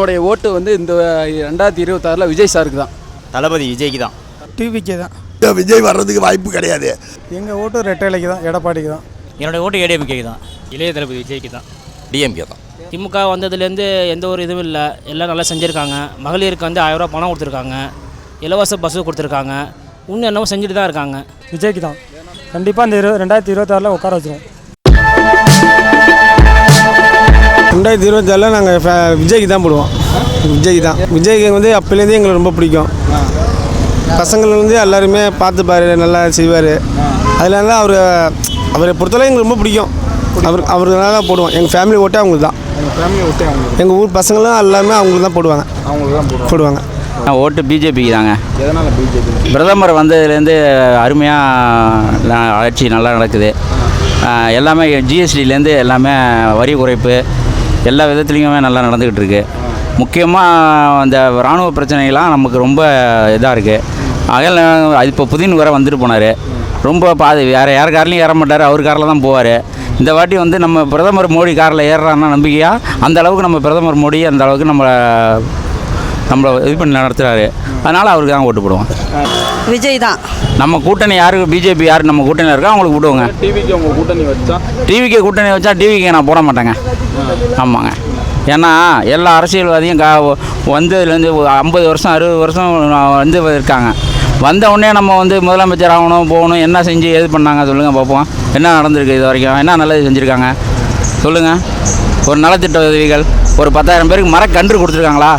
என்னுடைய ஓட்டு வந்து இந்த ரெண்டாயிரத்தி இருபத்தாறில் விஜய் சாருக்கு தான். தளபதி விஜய்க்கு தான். டிவிக்கு தான். விஜய் வர்றதுக்கு வாய்ப்பு கிடையாது. எங்கள் ஓட்டு ரெட்டைலைக்கு தான் எடப்பாடிக்கு தான். என்னோடய ஓட்டு ஏடிஎம்கேக்கு தான். இளைய தளபதி விஜய்க்கு தான். டிஎம்கே தான். திமுக வந்ததுலேருந்து எந்த ஒரு இதுவும் இல்லை. எல்லாம் நல்லா செஞ்சுருக்காங்க. மகளிருக்கு வந்து ஆயிரரூவா பணம் கொடுத்துருக்காங்க. இலவச பஸ்ஸு கொடுத்துருக்காங்க. இன்னும் என்னவோ செஞ்சுட்டு தான் இருக்காங்க. விஜய்க்கு தான். கண்டிப்பாக இந்த இரு ரெண்டாயிரத்தி இருபத்தாறில் உட்கார வச்சிருவோம். ரெண்டாயிரத்தி இருபத்தாறில் நாங்கள் விஜய்க்கு தான் போடுவோம். விஜய்க்கு தான். விஜய்க்கு வந்து அப்போலேருந்தே எங்களுக்கு ரொம்ப பிடிக்கும். பசங்கள் வந்து எல்லாருமே பார்த்துப்பாரு நல்லா செய்வார். அதனால அவர் அவரை பொறுத்தவரை எங்களுக்கு ரொம்ப பிடிக்கும். அவர் அவருனால தான் போடுவோம். எங்கள் ஃபேமிலி ஓட்டே அவங்களுக்கு தான். எங்கள் ஊர் பசங்களும் எல்லாமே அவங்களுக்கு தான் போடுவாங்க. போடுவாங்க. ஓட்டு பிஜேபிக்கு தாங்க. பிரதமர் வந்ததுலேருந்து அருமையாக ஆட்சி நல்லா நடக்குது. எல்லாமே ஜிஎஸ்டிலேருந்து எல்லாமே வரி குறைப்பு எல்லா விதத்துலேயுமே நல்லா நடந்துக்கிட்டு இருக்கு முக்கியமாக அந்த இராணுவ பிரச்சனைகள்லாம் நமக்கு ரொம்ப இதாக இருக்குது அகல் அது இப்போ புதின் வர வந்துட்டு போனார். ரொம்ப பாது வேறு யார் கார்லையும் ஏற மாட்டார் அவர் காரில் தான் போவார். இந்த வாட்டி வந்து நம்ம பிரதமர் மோடி காரில் ஏறுறான்னா நம்பிக்கையாக அந்த அளவுக்கு நம்ம பிரதமர் மோடி அந்த அளவுக்கு நம்ம நம்மளை இது பண்ணி நடத்துகிறாரு அதனால் அவருக்கு தான் ஓட்டு போடுவோம். விஜய் தான். நம்ம கூட்டணி யாருக்கு பிஜேபி யார் நம்ம கூட்டணியில் இருக்கோ அவங்களுக்கு விடுவோங்க. டிவிக்கு உங்கள் கூட்டணி வச்சா? டிவிக்கு கூட்டணி வச்சா டிவிக்கு நான் போட மாட்டேங்க. ஆமாங்க. ஏன்னா எல்லா அரசியல்வாதியும் கா வந்ததுலேருந்து ஐம்பது வருஷம் அறுபது வருஷம் வந்து இருக்காங்க. வந்த உடனே நம்ம வந்து முதலமைச்சர் ஆகணும் போகணும் என்ன செஞ்சு எது பண்ணாங்க சொல்லுங்கள் பார்ப்போம். என்ன நடந்திருக்கு இது வரைக்கும்? என்ன நல்லது செஞ்சுருக்காங்க? சொல்லுங்கள் ஒரு நலத்திட்ட உதவிகள் ஒரு பத்தாயிரம் பேருக்கு மரக்கன்று கொடுத்துருக்காங்களா?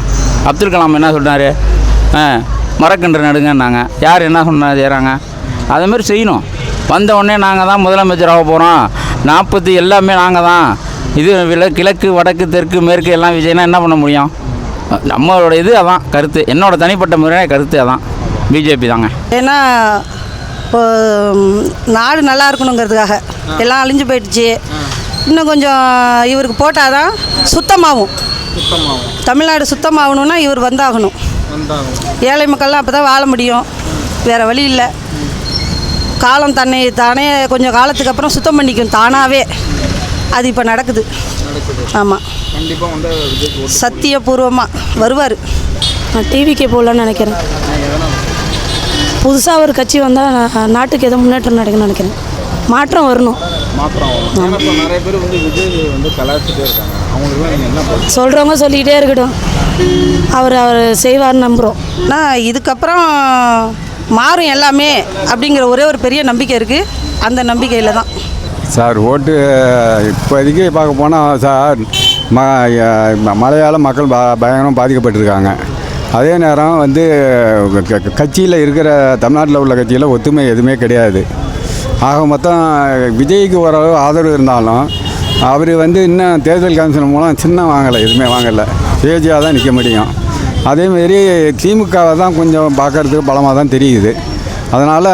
அப்துல் கலாம் என்ன சொன்னார் மரக்கன்று நடுங்கன்னாங்க. யார் என்ன சொன்னா செய்கிறாங்க அதேமாதிரி செய்யணும். வந்த உடனே நாங்கள் தான் முதலமைச்சராக போகிறோம் நாற்பத்தி எல்லாமே நாங்கள் தான். இது வில கிழக்கு வடக்கு தெற்கு மேற்கு எல்லாம் விஜய்னா என்ன பண்ண முடியும்? நம்மளோட இது அதான் கருத்து. என்னோட தனிப்பட்ட முறையான கருத்து அதான். பிஜேபி தாங்க. ஏன்னா இப்போ நாடு நல்லா இருக்கணுங்கிறதுக்காக எல்லாம் அழிஞ்சு போயிடுச்சு. இன்னும் கொஞ்சம் இவருக்கு போட்டால் தான் சுத்தமாகும். தமிழ்நாடு சுத்தமாகணும்னா இவர் வந்தாகணும். ஏழை மக்கள்லாம் அப்போ தான் வாழ முடியும். வேறு வழி இல்லை. காலம் தன்னை தானே கொஞ்சம் காலத்துக்கு அப்புறம் சுத்தம் பண்ணிக்கும். தானாகவே அது இப்போ நடக்குது. ஆமாம் சத்தியபூர்வமாக வருவார். நான் டிவிக்கே போகலான்னு நினைக்கிறேன். புதுசாக ஒரு கட்சி வந்தால் நாட்டுக்கு ஏதோ முன்னேற்றம் நடக்கும்னு நினைக்கிறேன். மாற்றம் வரணும். சொல்கிறவங்க சொல்லிக்கிட்டே இருக்கட்டும். அவர் அவர் செய்வார்னு நம்புகிறோம் ஆனால் இதுக்கப்புறம் மாறும் எல்லாமே அப்படிங்கிற ஒரே ஒரு பெரிய நம்பிக்கை இருக்குது அந்த நம்பிக்கையில் தான். சார் ஓட்டு இப்போதைக்கு பார்க்க போனால் சார் ம மழையால் மக்கள் ப பயங்கரம் பாதிக்கப்பட்டிருக்காங்க. அதே நேரம் வந்து கட்சியில் இருக்கிற தமிழ்நாட்டில் உள்ள கட்சியில் ஒத்துமை எதுவுமே கிடையாது. ஆக மொத்தம் விஜய்க்கு ஓரளவு ஆதரவு இருந்தாலும் அவர் வந்து இன்னும் தேர்தல் கமிஷன் மூலம் சின்ன வாங்கலை எதுவுமே வாங்கலை. சுயேட்சையாக தான் நிற்க முடியும். அதேமாரி திமுகவை தான் கொஞ்சம் பார்க்கறதுக்கு பலமாக தான் தெரியுது. அதனால்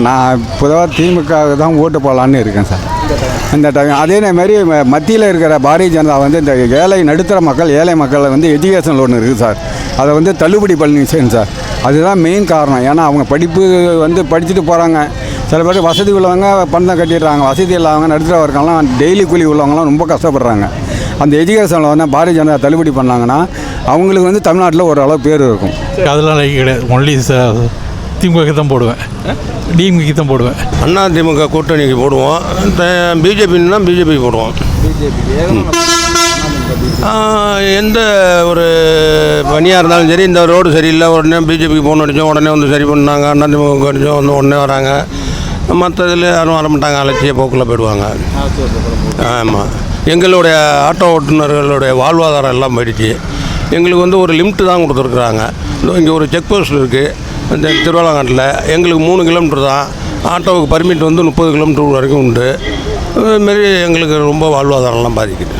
நான் பொதுவாக திமுகவுக்கு தான் ஓட்டு போடலான்னு இருக்கேன் சார். இந்த டைம் அதே மாதிரி ம- மத்தியில் இருக்கிற பாரதிய ஜனதா வந்து இந்த ஏழை நடுத்தர மக்கள் ஏழை மக்களை வந்து எஜுகேஷன் லோன் இருக்குது சார். அதை வந்து தள்ளுபடி பண்ணி சார். அதுதான் மெயின் காரணம். ஏன்னா அவங்க படிப்பு வந்து படிச்சுட்டு போகிறாங்க சில பேர் வசதி உள்ளவங்க பணம் கட்டிடுறாங்க வசதி இல்லாதவங்க நடுத்தர வர்க்கம்லாம் டெய்லி கூலி உள்ளவங்கலாம் ரொம்ப கஷ்டப்படுறாங்க. அந்த எஜுகேஷனில் வந்து பாரதிய ஜனதா தள்ளுபடி பண்ணாங்கன்னா அவங்களுக்கு வந்து தமிழ்நாட்டில் ஓரளவு பேர் இருக்கும். அதெல்லாம் லைக் கிடையாது. ஒன்லி திமுகக்கு தான் போடுவேன். டிஎம்கேக்கு தான் போடுவேன். அண்ணா திமுக கூட்டணிக்கு போடுவோம். பிஜேபின்னா பிஜேபிக்கு போடுவோம். ஆ, எந்த ஒரு பணியாக இருந்தாலும் சரி இந்த ரோடு சரியில்லை உடனே பிஜேபிக்கு ஃபோன் அடித்தோம் உடனே வந்து சரி பண்ணாங்க. அண்ணா திமுக அடித்தோம் வந்து உடனே வராங்க. மற்ற இதில் யாரும் வர மாட்டாங்க அலட்சிய போக்கில் போயிடுவாங்க. ஆமாம் எங்களுடைய ஆட்டோ ஓட்டுநர்களுடைய வாழ்வாதாரம் எல்லாம் போயிடுச்சு. எங்களுக்கு வந்து ஒரு லிமிட்டு தான் கொடுத்துருக்குறாங்க. இங்கே ஒரு செக் போஸ்ட் இருக்குது இந்த திருவாலங்காட்டில். எங்களுக்கு மூணு கிலோமீட்டர் தான். ஆட்டோவுக்கு பர்மிட் வந்து முப்பது கிலோமீட்டர் வரைக்கும் உண்டு. இதுமாரி எங்களுக்கு ரொம்ப வாழ்வாதாரம்லாம் பாதிக்குது.